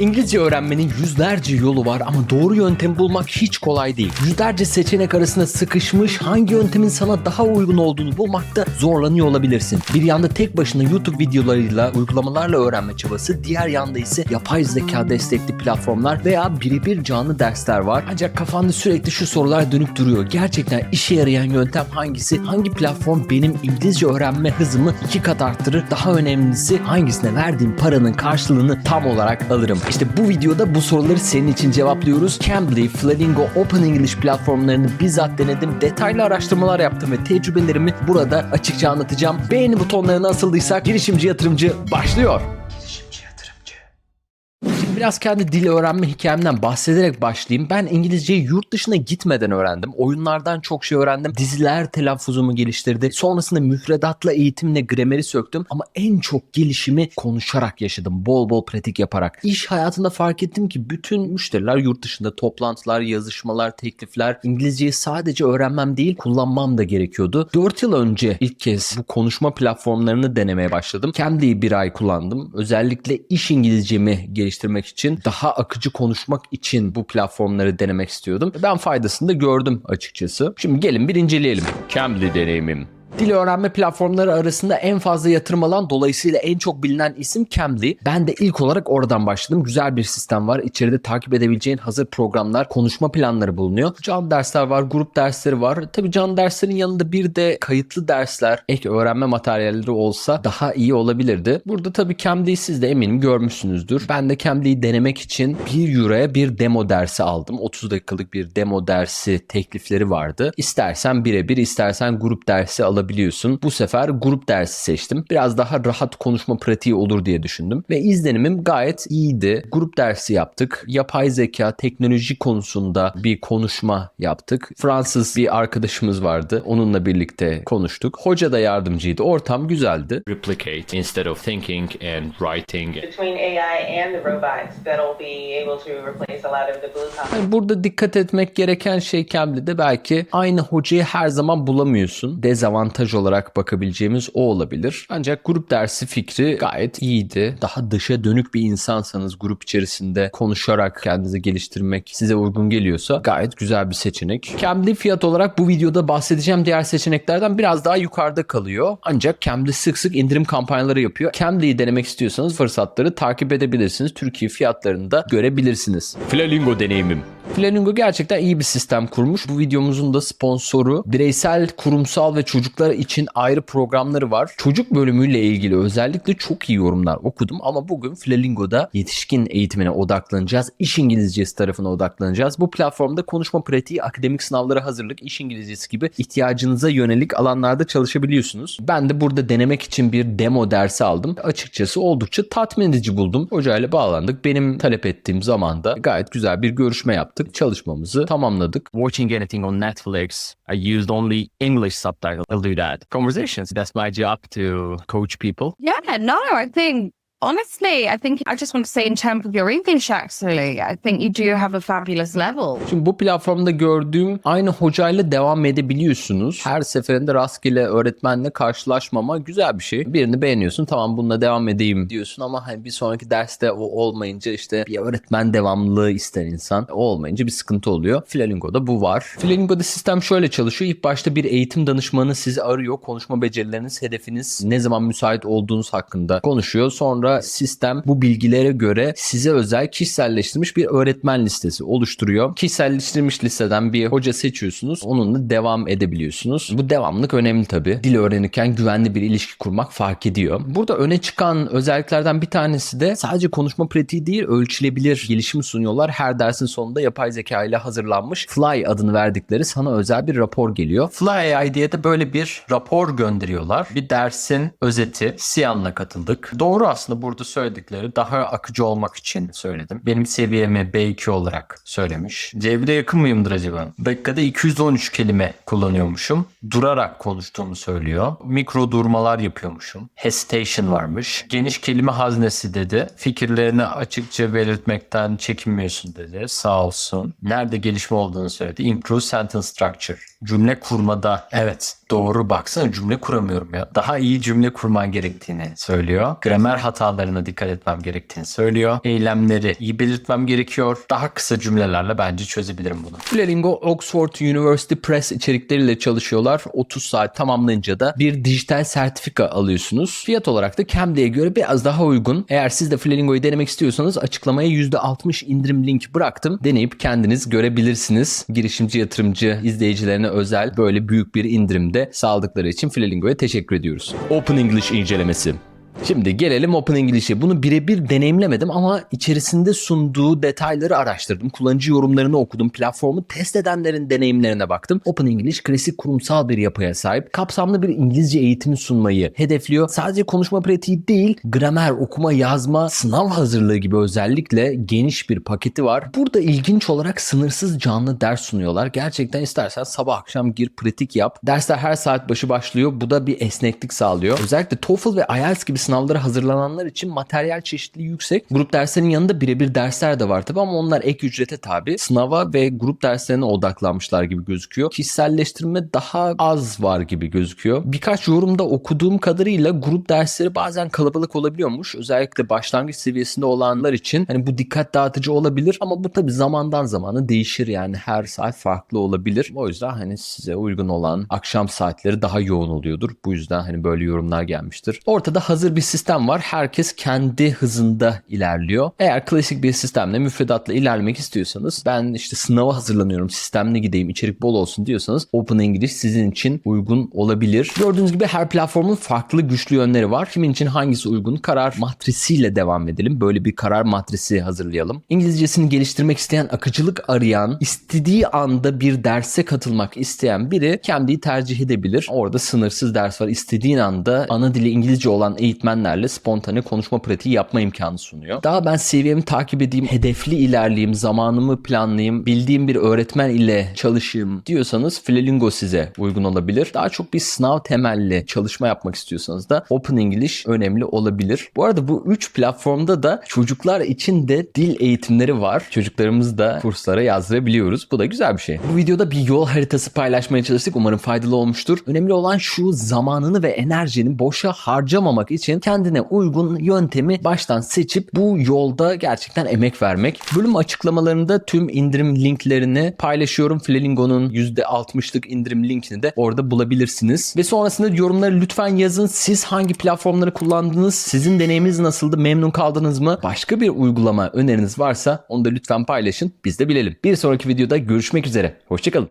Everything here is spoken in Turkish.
İngilizce öğrenmenin yüzlerce yolu var ama doğru yöntemi bulmak hiç kolay değil. Yüzlerce seçenek arasında sıkışmış hangi yöntemin sana daha uygun olduğunu bulmakta zorlanıyor olabilirsin. Bir yanda tek başına YouTube videolarıyla, uygulamalarla öğrenme çabası, diğer yanda ise yapay zeka destekli platformlar veya birebir canlı dersler var. Ancak kafanda sürekli şu sorular dönüp duruyor. Gerçekten işe yarayan yöntem hangisi? Hangi platform benim İngilizce öğrenme hızımı iki kat arttırır? Daha önemlisi hangisine verdiğim paranın karşılığını tam olarak alırım? İşte bu videoda bu soruları senin için cevaplıyoruz. Cambly, Flamingo, Open English platformlarını bizzat denedim. Detaylı araştırmalar yaptım ve tecrübelerimi burada açıkça anlatacağım. Beğeni butonlarına asıldıysak girişimci yatırımcı başlıyor. Biraz kendi dil öğrenme hikayemden bahsederek başlayayım. Ben İngilizceyi yurt dışına gitmeden öğrendim. Oyunlardan çok şey öğrendim. Diziler telaffuzumu geliştirdi. Sonrasında müfredatla eğitimle grameri söktüm. Ama en çok gelişimi konuşarak yaşadım. Bol bol pratik yaparak. İş hayatında fark ettim ki bütün müşteriler yurt dışında toplantılar, yazışmalar, teklifler. İngilizceyi sadece öğrenmem değil kullanmam da gerekiyordu. 4 yıl önce ilk kez bu konuşma denemeye başladım. Cambly'i bir ay kullandım. Özellikle iş İngilizcemi geliştirmek için, daha akıcı konuşmak için bu platformları denemek istiyordum. Ben faydasını da gördüm açıkçası. Şimdi gelin bir inceleyelim. Cambly deneyimim. Dil öğrenme platformları arasında en fazla yatırım alan dolayısıyla en çok bilinen isim Cambly. Ben de ilk olarak oradan başladım. Güzel bir sistem var. İçeride takip edebileceğin hazır programlar, konuşma planları bulunuyor. Canlı dersler var, grup dersleri var. Tabii canlı derslerin yanında bir de kayıtlı dersler, ek öğrenme materyalleri olsa daha iyi olabilirdi. Burada tabii Cambly'i siz de eminim görmüşsünüzdür. Ben de Cambly'i denemek için 1 euroya bir demo dersi aldım. 30 dakikalık bir demo dersi teklifleri vardı. İstersen birebir, istersen grup dersi alabiliyorsun. Bu sefer grup dersi seçtim. Biraz daha rahat konuşma pratiği olur diye düşündüm. Ve izlenimim gayet iyiydi. Grup dersi yaptık. Yapay zeka, teknoloji konusunda bir konuşma yaptık. Fransız bir arkadaşımız vardı. Onunla birlikte konuştuk. Hoca da yardımcıydı. Ortam güzeldi. replicate instead of thinking and writing. between AI and the robots that'll be able to replace a lot of the blue collar. Yani burada dikkat etmek gereken şey Cambly'de belki aynı hocayı her zaman bulamıyorsun. Dezavantaj olarak bakabileceğimiz o olabilir. Ancak grup dersi fikri gayet iyiydi. Daha dışa dönük bir insansanız grup içerisinde konuşarak kendinizi geliştirmek size uygun geliyorsa gayet güzel bir seçenek. Cambly fiyat olarak bu videoda bahsedeceğim diğer seçeneklerden biraz daha yukarıda kalıyor. Ancak Cambly sık sık indirim kampanyaları yapıyor. Cambly'yi denemek istiyorsanız fırsatları takip edebilirsiniz. Türkiye fiyatlarını da görebilirsiniz. Flamingo deneyimim. Flamingo gerçekten iyi bir sistem kurmuş. Bu videomuzun da sponsoru. Bireysel, kurumsal ve çocuklar için ayrı programları var. Çocuk bölümüyle ilgili özellikle çok iyi yorumlar okudum ama bugün Flamingo'da yetişkin eğitimine odaklanacağız. İş İngilizcesi tarafına odaklanacağız. Bu platformda konuşma pratiği, akademik sınavlara hazırlık, iş İngilizcesi gibi ihtiyacınıza yönelik alanlarda çalışabiliyorsunuz. Ben de burada denemek için bir demo dersi aldım. Açıkçası oldukça tatmin edici buldum. Hocayla bağlandık. Benim talep ettiğim zamanda gayet güzel bir görüşme yaptık. Çalışmamızı tamamladık. Watching anything on Netflix, I used only English subtitles. I'll do that. Conversations, that's my job to coach people. Yeah, no, I think honestly, I think I just want to say in terms of your English, actually, I think you do have a fabulous level. Şimdi bu platformda gördüğüm aynı hocayla devam edebiliyorsunuz. Her seferinde rastgele öğretmenle karşılaşmama güzel bir şey. Birini beğeniyorsun tamam bununla devam edeyim diyorsun ama hani bir sonraki derste o olmayınca işte bir öğretmen devamlılığı ister insan. O olmayınca bir sıkıntı oluyor. Flamingo'da bu var. Flamingo'da sistem şöyle çalışıyor. İlk başta bir eğitim danışmanı sizi arıyor. Konuşma becerileriniz, hedefiniz, ne zaman müsait olduğunuz hakkında konuşuyor. Sonra sistem bu bilgilere göre size özel kişiselleştirilmiş bir öğretmen listesi oluşturuyor. Kişiselleştirilmiş listeden bir hoca seçiyorsunuz. Onunla devam edebiliyorsunuz. Bu devamlık önemli tabii. Dil öğrenirken güvenli bir ilişki kurmak fark ediyor. Burada öne çıkan özelliklerden bir tanesi de sadece konuşma pratiği değil ölçülebilir gelişim sunuyorlar. Her dersin sonunda yapay zeka ile hazırlanmış Fly adını verdikleri sana özel bir rapor geliyor. Fly AI diye de böyle bir rapor gönderiyorlar. Bir dersin özeti. Siyan'la katıldık. Doğru aslında burada söyledikleri daha akıcı olmak için söyledim. Benim seviyemi B2 olarak söylemiş. C1'e yakın mıyımdır acaba? Dakikada 213 kelime kullanıyormuşum. Durarak konuştuğumu söylüyor. Mikro durmalar yapıyormuşum. Hesitation varmış. Geniş kelime haznesi dedi. Fikirlerini açıkça belirtmekten çekinmiyorsun dedi. Sağ olsun. Nerede gelişme olduğunu söyledi. Improve sentence structure. Cümle kurmada evet Doğru baksana cümle kuramıyorum ya. Daha iyi cümle kurman gerektiğini söylüyor. Gramer hatalarına dikkat etmem gerektiğini söylüyor. Eylemleri iyi belirtmem gerekiyor. Daha kısa cümlelerle bence çözebilirim bunu. Flamingo Oxford University Press içerikleriyle çalışıyorlar. 30 saat tamamlayınca da bir dijital sertifika alıyorsunuz. Fiyat olarak da Cambly'e göre biraz daha uygun. Eğer siz de Flamingo'yu denemek istiyorsanız açıklamaya %60 indirim linki bıraktım. Deneyip kendiniz görebilirsiniz. Girişimci yatırımcı izleyicilerine özel böyle büyük bir indirimde sağladıkları için Flamingo'ya teşekkür ediyoruz. Open English incelemesi. Şimdi gelelim Open English'e. Bunu birebir deneyimlemedim ama içerisinde sunduğu detayları araştırdım. Kullanıcı yorumlarını okudum. Platformu test edenlerin deneyimlerine baktım. Open English klasik kurumsal bir yapıya sahip. Kapsamlı bir İngilizce eğitimi sunmayı hedefliyor. Sadece konuşma pratiği değil, gramer, okuma, yazma, sınav hazırlığı gibi özellikle geniş bir paketi var. Burada ilginç olarak sınırsız canlı ders sunuyorlar. Gerçekten istersen sabah akşam gir pratik yap. Dersler her saat başı başlıyor. Bu da bir esneklik sağlıyor. Özellikle TOEFL ve IELTS gibi sınavlara hazırlananlar için materyal çeşitliliği yüksek. Grup derslerinin yanında birebir dersler de var tabi ama onlar ek ücrete tabi. Sınava ve grup derslerine odaklanmışlar gibi gözüküyor. Kişiselleştirme daha az var gibi gözüküyor. Birkaç yorumda okuduğum kadarıyla grup dersleri bazen kalabalık olabiliyormuş. Özellikle başlangıç seviyesinde olanlar için hani bu dikkat dağıtıcı olabilir ama bu tabi zamandan zamana değişir yani her saat farklı olabilir. O yüzden hani size uygun olan akşam saatleri daha yoğun oluyordur. Bu yüzden hani böyle yorumlar gelmiştir. Ortada hazır bir sistem var. Herkes kendi hızında ilerliyor. Eğer klasik bir sistemle müfredatla ilerlemek istiyorsanız ben işte sınava hazırlanıyorum sistemle gideyim içerik bol olsun diyorsanız Open English sizin için uygun olabilir. Gördüğünüz gibi her platformun farklı güçlü yönleri var. Kimin için hangisi uygun karar matrisiyle devam edelim. Böyle bir karar matrisi hazırlayalım. İngilizcesini geliştirmek isteyen, akıcılık arayan, istediği anda bir derse katılmak isteyen biri Cambly'i tercih edebilir. Orada sınırsız ders var. İstediğin anda ana dili İngilizce olan eğitmenlerle spontane konuşma pratiği yapma imkanı sunuyor. Daha ben seviyemi takip edeyim, hedefli ilerleyeyim, zamanımı planlayayım, bildiğim bir öğretmen ile çalışayım diyorsanız Flamingo size uygun olabilir. Daha çok bir sınav temelli çalışma yapmak istiyorsanız da Open English önemli olabilir. Bu arada bu 3 platformda da çocuklar için de dil eğitimleri var. Çocuklarımızı da kurslara yazdırabiliyoruz. Bu da güzel bir şey. Bu videoda bir yol haritası paylaşmaya çalıştık. Umarım faydalı olmuştur. Önemli olan şu zamanını ve enerjini boşa harcamamak için kendine uygun yöntemi baştan seçip bu yolda gerçekten emek vermek. Bölüm açıklamalarında tüm indirim linklerini paylaşıyorum. Flamingo'nun %60'lık indirim linkini de orada bulabilirsiniz. Ve sonrasında yorumları lütfen yazın. Siz hangi platformları kullandınız? Sizin deneyiminiz nasıldı? Memnun kaldınız mı? Başka bir uygulama öneriniz varsa onu da lütfen paylaşın. Biz de bilelim. Bir sonraki videoda görüşmek üzere. Hoşçakalın.